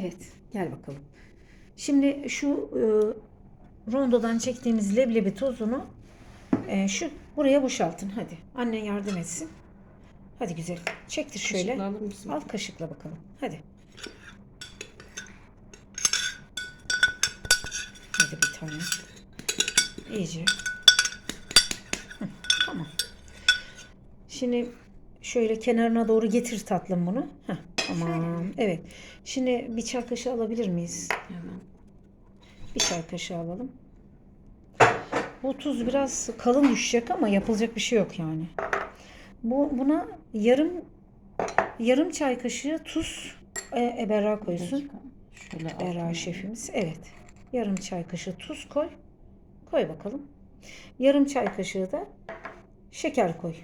Evet, gel bakalım. Şimdi şu e, rondodan çektiğimiz leblebi tozunu e, şu buraya boşaltın. Hadi. Annen yardım etsin. Hadi güzel. Çektir şöyle. Al kaşıkla bakalım. Hadi. Hadi bir tane. İyice. Hı, tamam. Şimdi şöyle kenarına doğru getir tatlım bunu. Heh, tamam. Evet. Şimdi bir çay kaşığı alabilir miyiz? Hemen. Bir çay kaşığı alalım. Bu tuz biraz kalın düşecek ama yapılacak bir şey yok yani. Bu buna yarım yarım çay kaşığı tuz e, Eberra Bir koysun. Şöyle altına- şefimiz. Evet. Yarım çay kaşığı tuz koy. Koy bakalım. Yarım çay kaşığı da şeker koy.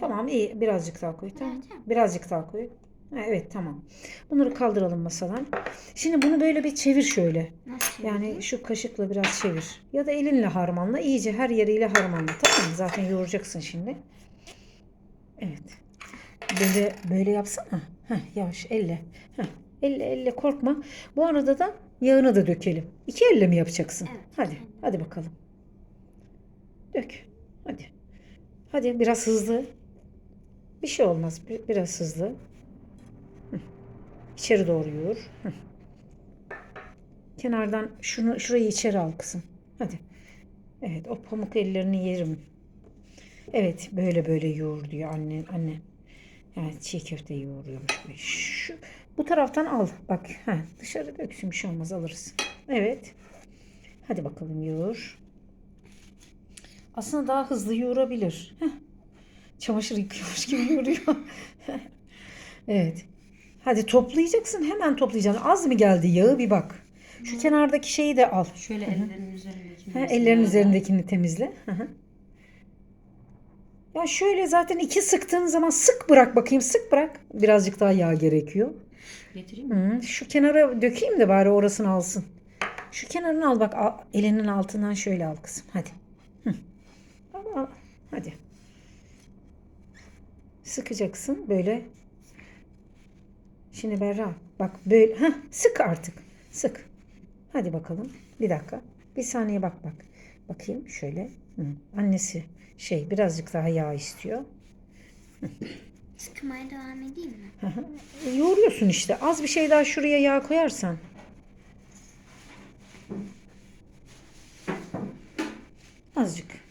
Tamam iyi. Birazcık daha koy. Tamam. Vereceğim. Birazcık daha koy. Ha, evet tamam. Bunları kaldıralım masadan. Şimdi bunu böyle bir çevir şöyle. Nasıl Yani çevireyim? şu kaşıkla biraz çevir. Ya da elinle harmanla. iyice her yeriyle harmanla. Tamam mı? Zaten yoğuracaksın şimdi. Evet. Böyle, böyle yapsana. Heh, yavaş elle. Heh, elle elle korkma. Bu arada da yağını da dökelim. İki elle mi yapacaksın? Evet, Hadi. Hadi bakalım. Dök. Hadi. Hadi biraz hızlı. Bir şey olmaz. Bir- Biraz hızlı. Hı. İçeri doğru yoğur. Kenardan şunu şurayı içeri al kızım. Hadi. Evet o pamuk ellerini yerim. Evet böyle böyle yoğur diyor anne anne. Yani çiğ köfte yoğuruyormuş. Şu, bu taraftan al. Bak ha, dışarı döksün bir şey olmaz alırız. Evet. Hadi bakalım yoğur. Aslında daha hızlı yoğurabilir. Heh. Çamaşır yıkıyormuş gibi yoğuruyor. evet. Hadi toplayacaksın hemen toplayacaksın. Az mı geldi yağı bir bak. Şu kenardaki şeyi de al. Şöyle ellerin üzerindeki. Ha, ellerin üzerindekini temizle. Hı hı. Ya şöyle zaten iki sıktığın zaman sık bırak bakayım sık bırak. Birazcık daha yağ gerekiyor. Getireyim mi? Hı, Şu kenara dökeyim de bari orasını alsın. Şu kenarını al bak elinin altından şöyle al kızım hadi. Hı. Al. Hadi. Sıkacaksın böyle. Şimdi Berra bak böyle ha sık artık. Sık. Hadi bakalım. Bir dakika. Bir saniye bak bak. Bakayım şöyle. Hı. Annesi şey birazcık daha yağ istiyor. Sıkmaya devam edeyim mi? Hı hı. E, Yoğuruyorsun işte. Az bir şey daha şuraya yağ koyarsan. Azıcık.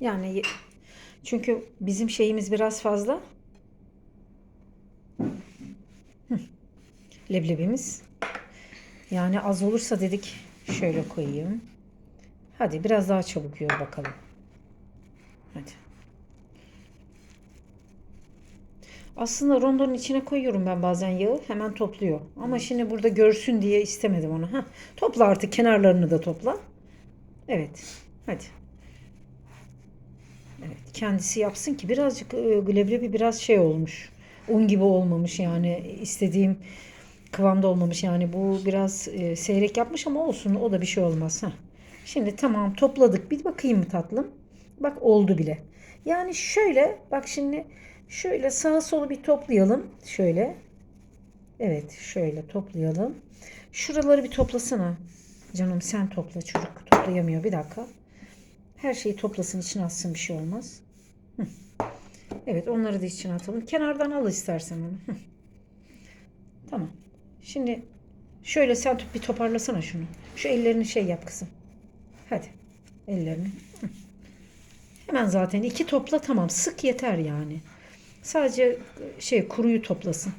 Yani çünkü bizim şeyimiz biraz fazla. Leblebimiz. Yani az olursa dedik şöyle koyayım. Hadi biraz daha çabuk yoğur bakalım. Hadi. Aslında rondonun içine koyuyorum ben bazen yağı. Hemen topluyor. Ama şimdi burada görsün diye istemedim onu. Heh. Topla artık kenarlarını da topla. Evet. Hadi. Evet. Kendisi yapsın ki birazcık e, biraz şey olmuş. Un gibi olmamış yani istediğim kıvamda olmamış. Yani bu biraz e, seyrek yapmış ama olsun o da bir şey olmaz. Heh. Şimdi tamam topladık. Bir bakayım mı tatlım? Bak oldu bile. Yani şöyle bak şimdi şöyle sağa solu bir toplayalım. Şöyle. Evet şöyle toplayalım. Şuraları bir toplasana. Canım sen topla çocuk toplayamıyor bir dakika. Her şeyi toplasın içine atsın bir şey olmaz. Evet onları da içine atalım. Kenardan al istersen onu. Tamam. Şimdi şöyle sen bir toparlasana şunu. Şu ellerini şey yap kızım. Hadi. Ellerini. Hemen zaten iki topla tamam. Sık yeter yani. Sadece şey kuruyu toplasın.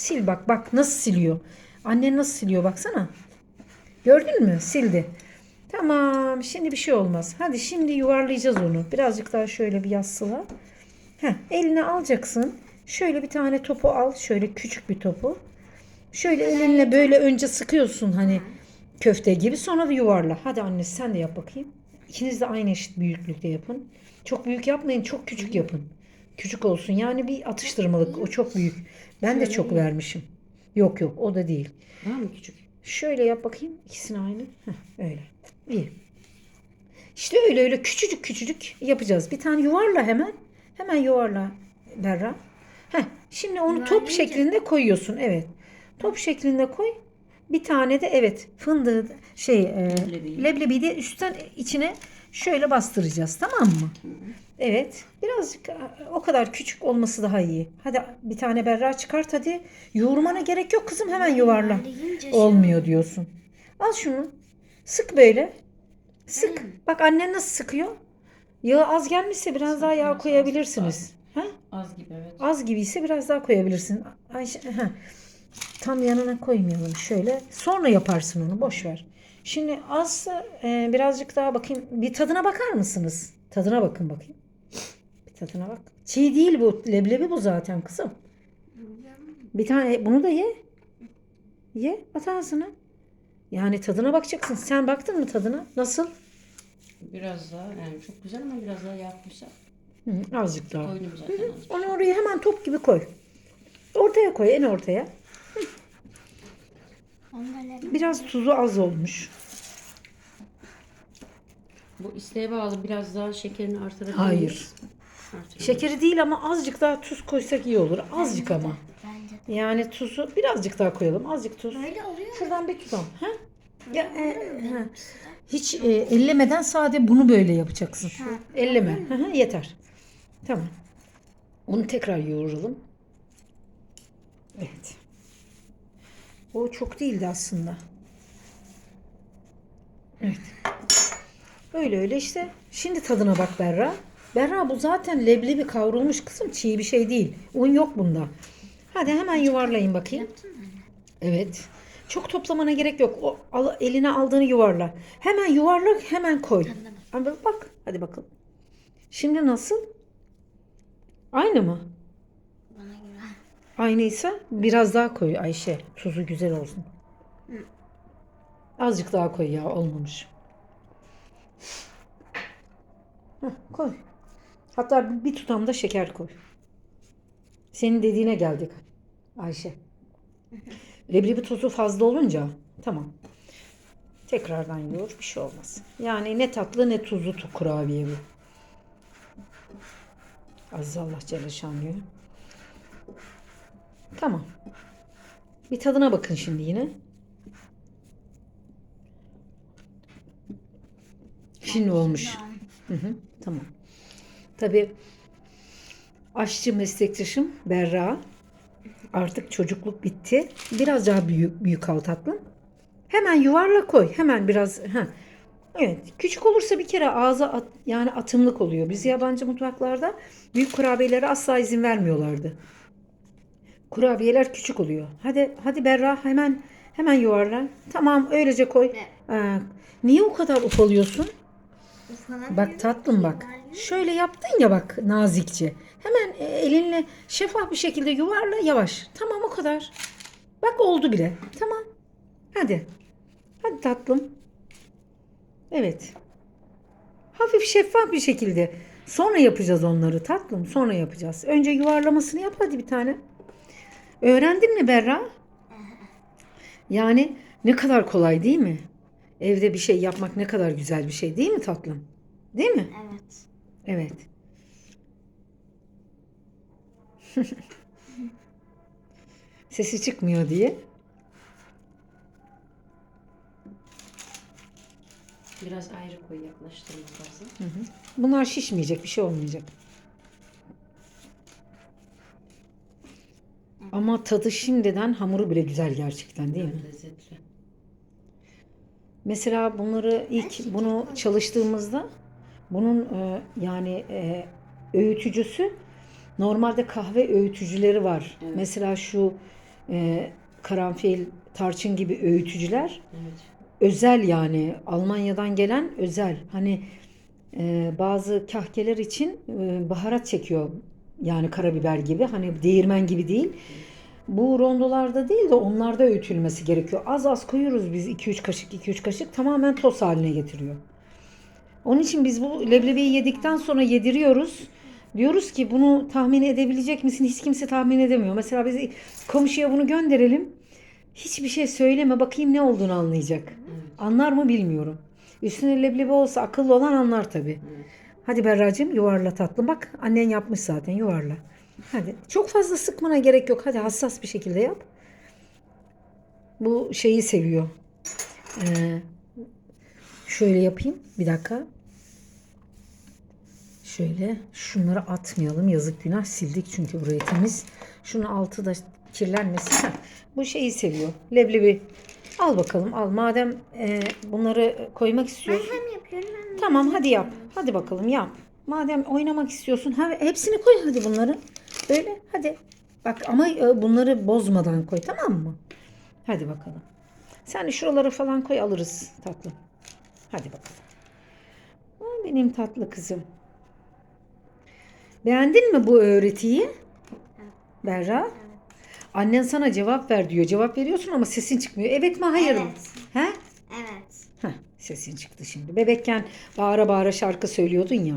Sil bak bak nasıl siliyor. Annen nasıl siliyor baksana. Gördün mü? Sildi. Tamam. Şimdi bir şey olmaz. Hadi şimdi yuvarlayacağız onu. Birazcık daha şöyle bir yassıla. Heh, eline alacaksın. Şöyle bir tane topu al. Şöyle küçük bir topu. Şöyle elinle böyle önce sıkıyorsun hani köfte gibi. Sonra da yuvarla. Hadi anne sen de yap bakayım. İkiniz de aynı eşit büyüklükte yapın. Çok büyük yapmayın. Çok küçük yapın. Küçük olsun. Yani bir atıştırmalık. O çok büyük. Ben de çok vermişim. Yok yok o da değil. Daha mı küçük? Şöyle yap bakayım. İkisini aynı. Heh, öyle. İyi. İşte öyle öyle küçücük küçücük yapacağız. Bir tane yuvarla hemen. Hemen yuvarla Berra. Heh, şimdi onu top Yuvarlayınca- şeklinde koyuyorsun. Evet. Top şeklinde koy. Bir tane de evet fındığı şey e, Leblebiyi. leblebiyi de üstten içine şöyle bastıracağız tamam mı? Evet. Birazcık e, o kadar küçük olması daha iyi. Hadi bir tane berra çıkart hadi. Yoğurmana gerek yok kızım hemen yuvarla. Şu- Olmuyor diyorsun. Al şunu. Sık böyle. Sık. Bak annen nasıl sıkıyor? Yağı az gelmişse biraz daha yağ koyabilirsiniz. Ha? Az gibi evet. Az gibiyse biraz daha koyabilirsin. Ayşe, ha. Tam yanına koymayalım şöyle. Sonra yaparsın onu boş ver. Şimdi az e, birazcık daha bakayım. Bir tadına bakar mısınız? Tadına bakın bakayım. Bir tadına bak. Çiğ değil bu. Leblebi bu zaten kızım. Bir tane bunu da ye. Ye at ağzına. Yani tadına bakacaksın. Sen baktın mı tadına? Nasıl? Biraz daha yani çok güzel ama biraz daha koysak. Hı, azıcık daha. Koydum zaten az. Onu oraya hemen top gibi koy. Ortaya koy en ortaya. Biraz tuzu az olmuş. Bu isteğe bağlı biraz daha şekerini artırabilir Hayır. Artırabiliriz. Şekeri değil ama azıcık daha tuz koysak iyi olur. Azıcık ama. bence de. Yani tuzu birazcık daha koyalım. Azıcık tuz. Böyle oluyor. Şuradan bir tutam. Ha? Ya, e, ha. Hiç e, ellemeden sade bunu böyle yapacaksın. Elleme. Hı hı, yeter. Tamam. Onu tekrar yoğuralım. Evet. O çok değildi aslında. Evet. Öyle öyle işte. Şimdi tadına bak Berra. Berra bu zaten leblebi kavrulmuş kızım. Çiğ bir şey değil. Un yok bunda. Hadi hemen yuvarlayın bakayım. Evet. Çok toplamana gerek yok. O al- eline aldığını yuvarla. Hemen yuvarla, hemen koy. Ama bak, hadi bakalım. Şimdi nasıl? Aynı mı? Aynıysa biraz daha koy Ayşe. Tuzu güzel olsun. Azıcık daha koy ya olmamış. Heh, koy. Hatta bir tutam da şeker koy. Senin dediğine geldik Ayşe. Leblebi tuzu fazla olunca tamam. Tekrardan yoğur bir şey olmaz. Yani ne tatlı ne tuzlu tu- kurabiye bu. Aziz Allah Celle Şanlı'ya. Tamam. Bir tadına bakın şimdi yine. Şimdi olmuş. Hı hı, tamam. Tabii aşçı meslektaşım Berra. Artık çocukluk bitti. Biraz daha büyük, büyük al tatlım. Hemen yuvarla koy. Hemen biraz. Ha. Evet. Küçük olursa bir kere ağza at, yani atımlık oluyor. Biz yabancı mutfaklarda büyük kurabiyelere asla izin vermiyorlardı. Kurabiyeler küçük oluyor. Hadi hadi Berra hemen hemen yuvarla. Tamam öylece koy. Aa, niye o kadar ufalıyorsun? Ufalamıyorum. Bak tatlım bak. Şöyle yaptın ya bak nazikçe. Hemen e, elinle şeffaf bir şekilde yuvarla yavaş. Tamam o kadar. Bak oldu bile. Tamam. Hadi. Hadi tatlım. Evet. Hafif şeffaf bir şekilde. Sonra yapacağız onları tatlım. Sonra yapacağız. Önce yuvarlamasını yap hadi bir tane. Öğrendin mi Berra? Yani ne kadar kolay değil mi? Evde bir şey yapmak ne kadar güzel bir şey değil mi tatlım? Değil mi? Evet. Evet. Sesi çıkmıyor diye. Biraz ayrı koy yaklaştırma fazla. Bunlar şişmeyecek, bir şey olmayacak. Ama tadı şimdiden hamuru bile güzel gerçekten değil mi? Lezzetli. Mesela bunları ilk bunu çalıştığımızda bunun e, yani e, öğütücüsü normalde kahve öğütücüleri var. Evet. Mesela şu e, karanfil, tarçın gibi öğütücüler Evet. özel yani Almanya'dan gelen özel. Hani e, bazı kahkeler için e, baharat çekiyor. Yani karabiber gibi hani değirmen gibi değil. Bu rondolarda değil de onlarda öğütülmesi gerekiyor. Az az koyuyoruz biz 2-3 kaşık 2-3 kaşık tamamen toz haline getiriyor. Onun için biz bu leblebiyi yedikten sonra yediriyoruz. Diyoruz ki bunu tahmin edebilecek misin? Hiç kimse tahmin edemiyor. Mesela biz komşuya bunu gönderelim. Hiçbir şey söyleme bakayım ne olduğunu anlayacak. Anlar mı bilmiyorum. Üstüne leblebi olsa akıllı olan anlar tabii. Hadi Berracığım yuvarla tatlım. Bak annen yapmış zaten yuvarla. Hadi. Çok fazla sıkmana gerek yok. Hadi hassas bir şekilde yap. bu şeyi seviyor. Ee, şöyle yapayım. Bir dakika. Şöyle şunları atmayalım. Yazık günah sildik çünkü burayı temiz. Şunun altı da kirlenmesin. Heh, Bu şeyi seviyor. Leblebi. Al bakalım al. Madem e, bunları koymak istiyorsun. Hem yapıyorum hem Tamam hadi yap. Hadi bakalım yap. Madem oynamak istiyorsun ha, hepsini koy hadi bunları. Böyle hadi. Bak ama e, bunları bozmadan koy tamam mı? Hadi bakalım. Sen de şuralara falan koy alırız tatlım. Hadi bakalım. Aa, benim tatlı kızım. Beğendin mi bu öğretiyi? Berra? Annen sana cevap ver diyor. Cevap veriyorsun ama sesin çıkmıyor. Evet mi hayır mı? Evet. He? Evet. Heh, sesin çıktı şimdi. Bebekken bağıra bağıra şarkı söylüyordun ya.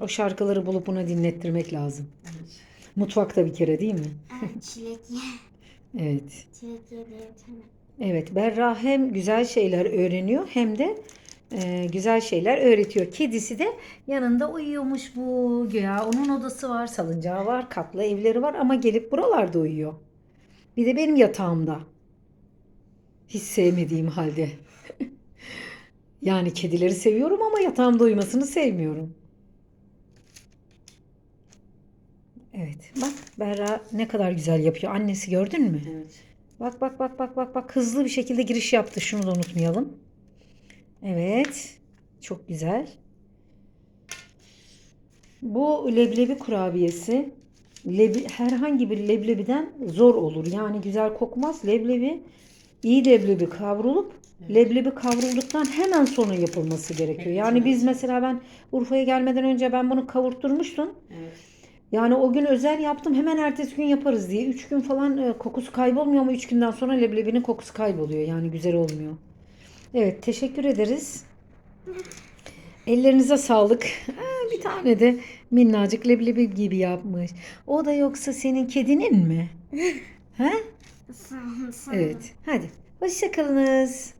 O şarkıları bulup buna dinlettirmek lazım. Mutfakta bir kere değil mi? Evet, çilek ye. Evet. Çilek ye diye. Evet Berra hem güzel şeyler öğreniyor hem de e, güzel şeyler öğretiyor. Kedisi de yanında uyuyormuş bu. Güya onun odası var, salıncağı var, katlı evleri var ama gelip buralarda uyuyor. Bir de benim yatağımda. Hiç sevmediğim halde. yani kedileri seviyorum ama yatağımda uyumasını sevmiyorum. Evet bak Berra ne kadar güzel yapıyor. Annesi gördün mü? Evet. Bak bak bak bak bak bak hızlı bir şekilde giriş yaptı. Şunu da unutmayalım. Evet. Çok güzel. Bu leblebi kurabiyesi lebi, herhangi bir leblebiden zor olur. Yani güzel kokmaz. Leblebi iyi leblebi kavrulup leblebi kavrulduktan hemen sonra yapılması gerekiyor. Yani biz mesela ben Urfa'ya gelmeden önce ben bunu kavurtturmuştum. Evet. Yani o gün özel yaptım hemen ertesi gün yaparız diye. Üç gün falan e, kokusu kaybolmuyor ama üç günden sonra leblebinin kokusu kayboluyor. Yani güzel olmuyor. Evet teşekkür ederiz. Ellerinize sağlık. Bir tane de minnacık leblebi gibi yapmış. O da yoksa senin kedinin mi? Ol. Evet. Hadi. Hoşçakalınız.